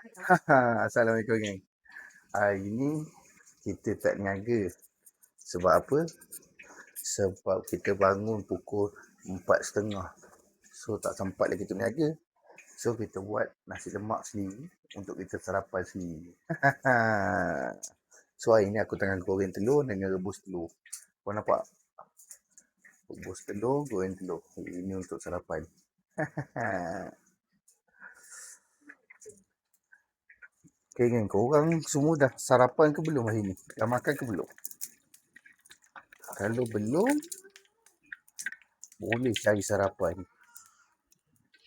Assalamualaikum geng. Hari ni kita tak niaga. Sebab apa? Sebab kita bangun pukul 4.30. So tak sempat lagi untuk niaga. So kita buat nasi lemak sendiri untuk kita sarapan sendiri. so hari ni aku tengah goreng telur dengan rebus telur. Kau nampak? Rebus telur, goreng telur. Ini untuk sarapan. Okay geng, korang semua dah sarapan ke belum hari ni? Dah makan ke belum? Kalau belum, boleh cari sarapan.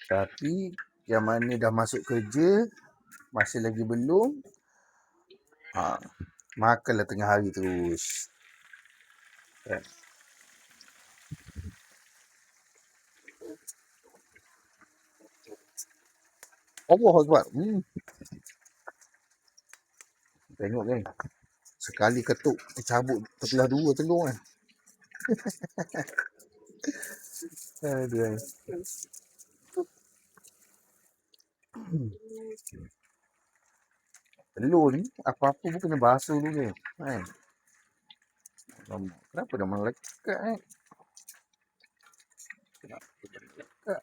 Tapi yang mana dah masuk kerja, masih lagi belum, ha, makanlah tengah hari terus. Kan? Allah Akbar. Hmm. Tengok kan. Sekali ketuk, cabut terbelah dua telur kan. Aduh. Kan. Telur ni, apa-apa pun kena basuh dulu kan. kan? Kenapa dah melekat eh? Kenapa dah melekat?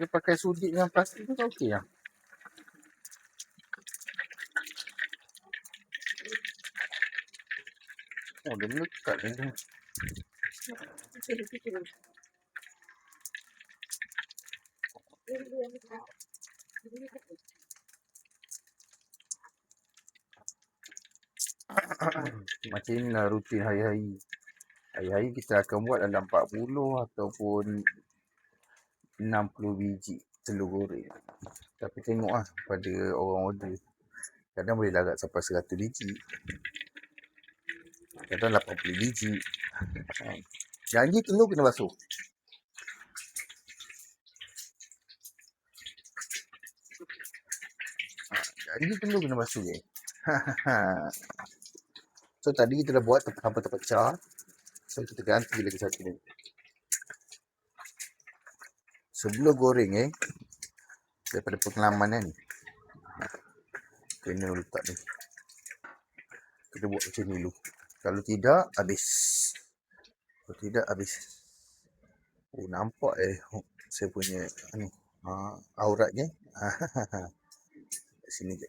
Dia pakai sudik dengan plastik tu okey lah. Oh, dia melekat ni tu. Macam ni lah rutin hari-hari. Hari-hari kita akan buat dalam 40 ataupun 60 biji telur goreng. Tapi tengok lah pada orang order. Kadang boleh larat sampai 100 biji. Kadang 80 biji. Janji telur kena basuh. Janji telur kena basuh je. so tadi kita dah buat tempat-tempat terpecah. So kita ganti lagi satu ni sebelum goreng eh daripada pengalaman kan kena letak ni. Kita buat macam ni dulu. Kalau tidak habis. Kalau tidak habis. Oh nampak eh saya punya ni ha, auratnya. Sini je.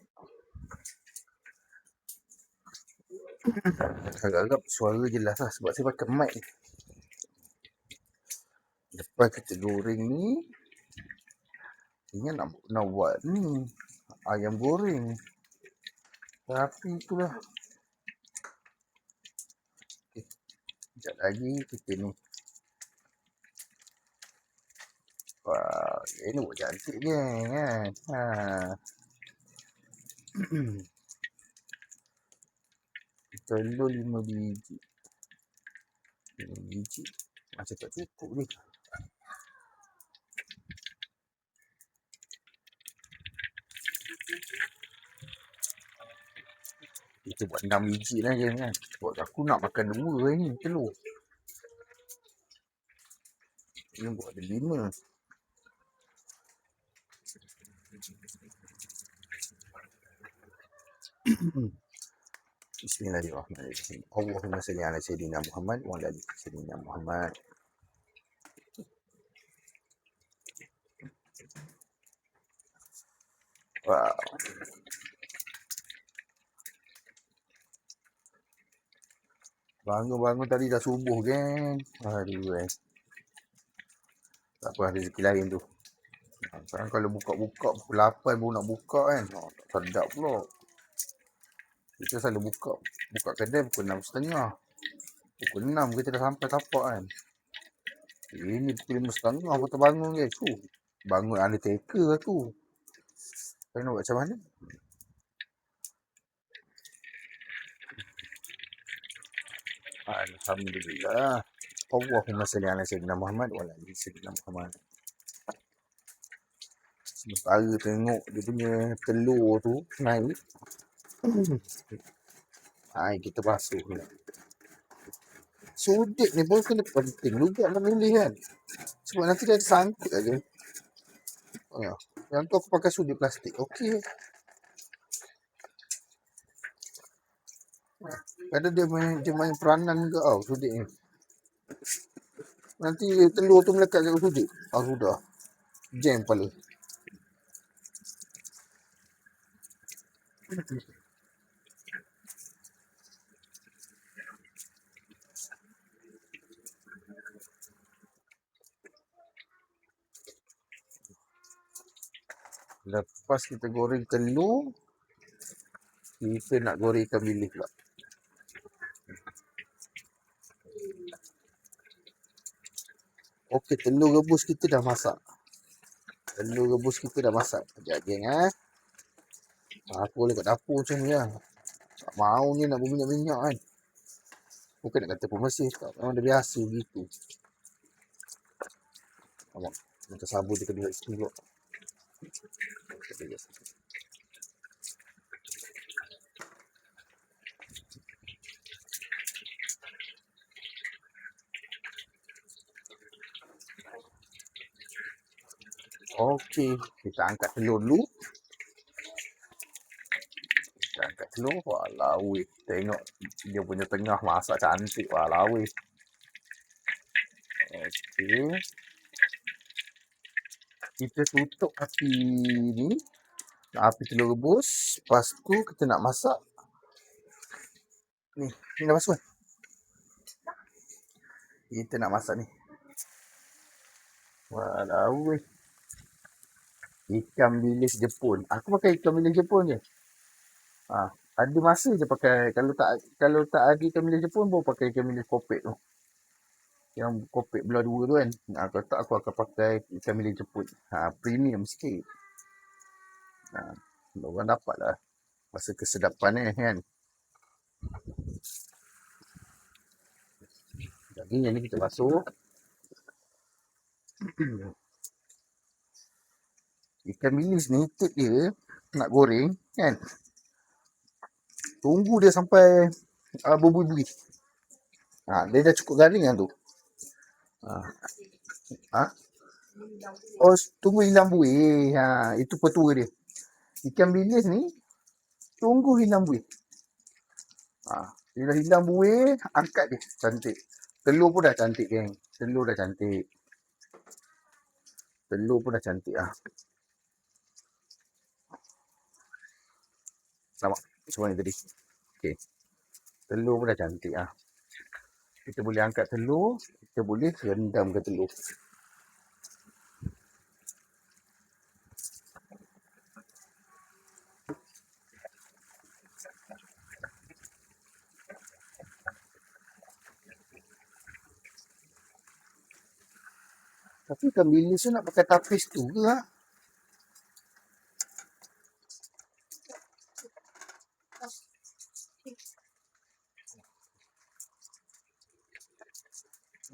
Agak-agak suara jelas lah sebab saya pakai mic ni Lepas kita goreng ni, ingat nak, nak buat ni, ayam goreng. Tapi itulah. Okay. Sekejap lagi kita ni. Wah, ini buat cantik je kan. Ha. Telur lima biji. Lima biji. Macam tak cukup ni. Kita buat 6 biji lah je kan. Sebab aku nak makan dua ni telur. Ini buat ada lima. Bismillahirrahmanirrahim. Allahumma salli ala sayyidina Muhammad wa ala sayyidina Muhammad. Wow. Bangun-bangun tadi dah subuh kan. Aduh eh. Tak apa rezeki lain tu. Sekarang kalau buka-buka pukul 8 baru nak buka kan. Oh, tak sedap pula. Kita selalu buka. Buka kedai pukul 6.30. Pukul 6 kita dah sampai tapak kan. Ini pukul 5.30 baru terbangun guys. Tu. Bangun undertaker lah tu. Kau nak buat macam mana? Alhamdulillah. Allahumma salli ala sayyidina Muhammad wa ala ali sayyidina Muhammad. Sementara tengok dia punya telur tu naik. Hai kita basuh ni. Sudik ni pun kena penting juga memilih kan. Sebab nanti dia sangkut aja. Oh, ya. Yang tu aku pakai sudik plastik. Okey. Kadang dia main, dia main peranan juga tau sudik ni. Nanti telur tu melekat kat sudik. Ah sudah. Jam kepala. Lepas kita goreng telur, kita nak goreng ikan bilis pula. Okey, telur rebus kita dah masak. Telur rebus kita dah masak. Sekejap geng eh. Aku boleh kat dapur macam ni lah. Tak mau ni nak berminyak-minyak kan. Bukan nak kata pemersih. Tak, memang dah biasa begitu. Nampak. Minta sabun dia kena kat sini pula. Okey, kita angkat telur dulu. Kita angkat telur. Walau weh. Tengok dia punya tengah masak cantik. Walau weh. Okey. Kita tutup api ni. Api telur rebus. Lepas tu kita nak masak. Ni, ni dah basuh kan? Kita nak masak ni. Walau. Ikan bilis Jepun. Aku pakai ikan bilis Jepun je. Ha, ada masa je pakai kalau tak kalau tak ada ikan bilis Jepun baru pakai ikan bilis kopek tu. Yang kopek belah dua tu kan. Ha, kalau tak aku akan pakai ikan bilis Jepun. Ha, premium sikit. Ha, orang dapat lah rasa kesedapan ni kan. Daging yang ni kita basuh. Ikan bilis ni tip dia nak goreng kan. Tunggu dia sampai uh, berbuih-buih. Ha, dia dah cukup garing kan tu. Ha. ha? Oh, tunggu hilang buih. Ha, itu petua dia. Ikan bilis ni tunggu hilang buih. Ha, bila hilang buih, angkat dia. Cantik. Telur pun dah cantik, geng. Telur dah cantik. Telur pun dah cantik ah. Nampak semua ni tadi. Okey. Telur pun dah cantik ah. Kita boleh angkat telur, boleh rendam ke telur. Tapi ikan bilis tu nak pakai tapis tu ke ha?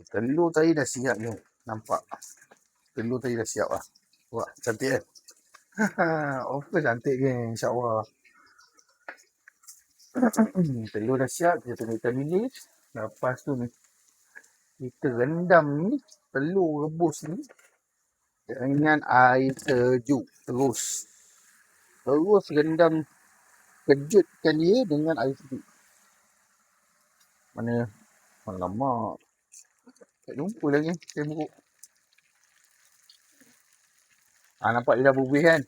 Telur tadi dah siap ni. Nampak. Telur tadi dah siap lah. Wah, cantik kan? of course cantik kan, insyaAllah. telur dah siap, kita tunggu ikan bilis. Lepas tu ni, kita rendam ni, telur rebus ni dengan air sejuk terus. Terus rendam kejutkan dia dengan air sejuk. Mana? Alamak. Tak jumpa lagi tembok. Ah nampak dia dah berbuih kan?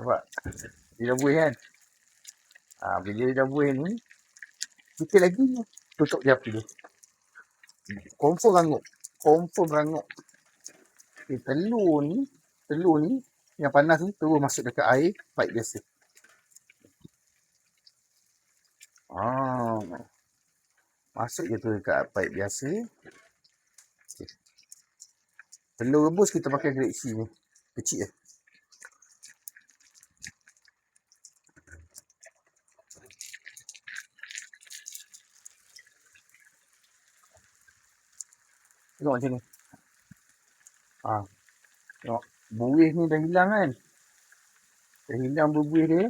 Nampak? Dia dah buih kan? Ah bila dia dah buih ni kita lagi tutup je api dia. Confirm rangup. Confirm rangup. Okay, telur ni, telur ni yang panas ni terus masuk dekat air pipe biasa. Ah. Masuk je tu dekat pipe biasa. Okay. Telur rebus kita pakai C ni. Kecil je. Tengok macam ni. Ha. Tengok. Buih ni dah hilang kan. Dah hilang berbuih dia.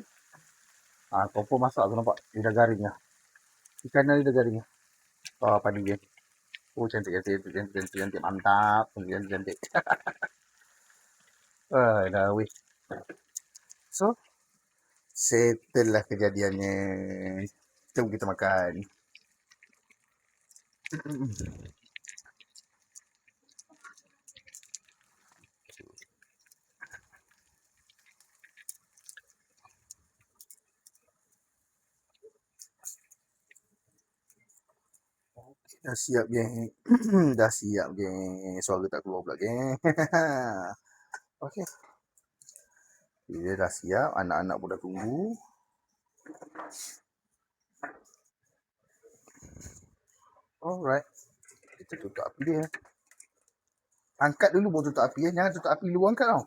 Ha, kompor masak tu nampak. Dia dah garing lah. Ikan dia dah garing lah. Oh, padi geng. Oh, cantik, cantik, cantik, cantik, cantik, cantik. Mantap. Cantik, cantik, cantik. ah, dah weh. So, settle lah kejadiannya. Jom kita makan. Dah siap, geng. Dah siap, geng. Suara tak keluar pula, geng. Okey. Dia dah siap. Anak-anak pun dah tunggu. Alright. Kita tutup api dia. Angkat dulu baru tutup api. Eh. Jangan tutup api dulu angkat tau.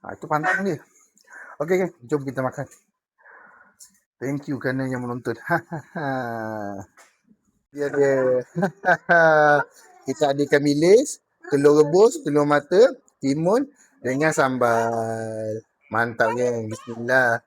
Ha, itu pantang dia. Okey, geng. Jom kita makan. Thank you kerana yang menonton. dia dia. kita ada ikan bilis, telur rebus, telur mata, timun dengan sambal. Mantap geng. Bismillah.